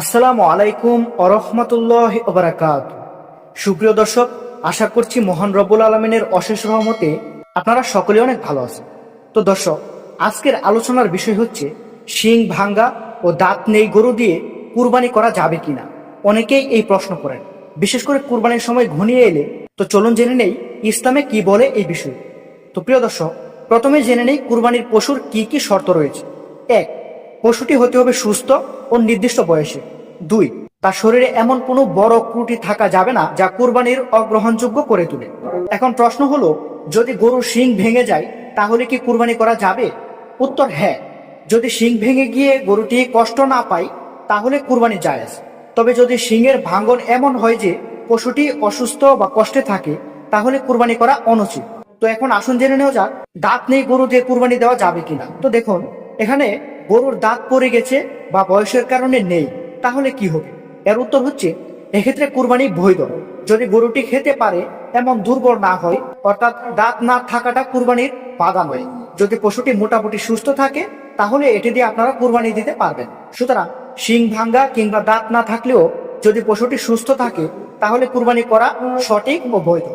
আসসালামু আলাইকুম আরহামতুল্লাহ ওবরাকাত সুপ্রিয় দর্শক, আশা করছি মহান রব্বুল আলমিনের অশেষ রহমতে আপনারা সকলে অনেক ভালো আছেন। তো দর্শক, আজকের আলোচনার বিষয় হচ্ছে, শিং, ভাঙ্গা ও দাঁত নেই গরু দিয়ে কুরবানি করা যাবে কিনা? অনেকেই এই প্রশ্ন করেন। বিশেষ করে কুরবানির সময় ঘনিয়ে এলে, তো চলুন জেনে নেই ইসলামে কি বলে এই বিষয়। তো প্রিয় দর্শক, প্রথমে জেনে নেই কুরবানির পশুর কি কি শর্ত রয়েছে। এক পশুটি হতে হবে সুস্থ ও নির্দিষ্ট বয়সে। দুই, তার শরীরে এমন কোনো বড় ত্রুটি থাকা যাবে না যা কুরবানির অগ্রহণযোগ্য করে তোলে। এখন প্রশ্ন হলো, যদি গরুর শিং ভেঙে যায়, তাহলে কি কুরবানি করা যাবে? উত্তর হ্যাঁ। যদি শিং ভেঙে গিয়ে গরুটি কষ্ট না পায়, তাহলে কুরবানি জায়েজ। তবে যদি শিংয়ের ভাঙ্গন এমন হয় যে পশুটি অসুস্থ বা কষ্টে থাকে, তাহলে কুরবানি করা অনুচিত। তো এখন আসুন জেনে নেওয়া যাক, দাঁত নেই গরু দিয়ে কুরবানি দেওয়া যাবে কিনা। তো দেখুন এখানে গরুর দাঁত পড়ে গেছে বা বয়সের কারণে নেই, তাহলে কি হবে? এর উত্তর হচ্ছে, এক্ষেত্রে কুরবানি বৈধ। যদি গরুটি খেতে পারে এমন দুর্বল না হয়, অর্থাৎ দাঁত না থাকাটা কুরবানির বাধা নয়। যদি পশুটি মোটামুটি সুস্থ থাকে, তাহলে এটি দিয়ে আপনারা কুরবানি দিতে পারবেন। সুতরাং শিং ভাঙ্গা কিংবা দাঁত না থাকলেও যদি পশুটি সুস্থ থাকে, তাহলে কুরবানি করা সঠিক ও বৈধ।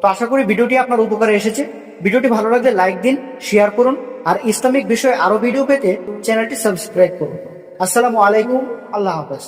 তো আশা করি ভিডিওটি আপনার উপকারে এসেছে। ভিডিওটি ভালো লাগলে লাইক দিন, শেয়ার করুন। আর ইসলামিক বিষয়ে আরও ভিডিও পেতে চ্যানেলটি সাবস্ক্রাইব করুন। আসসালামু আলাইকুম আল্লাহ হাফেজ।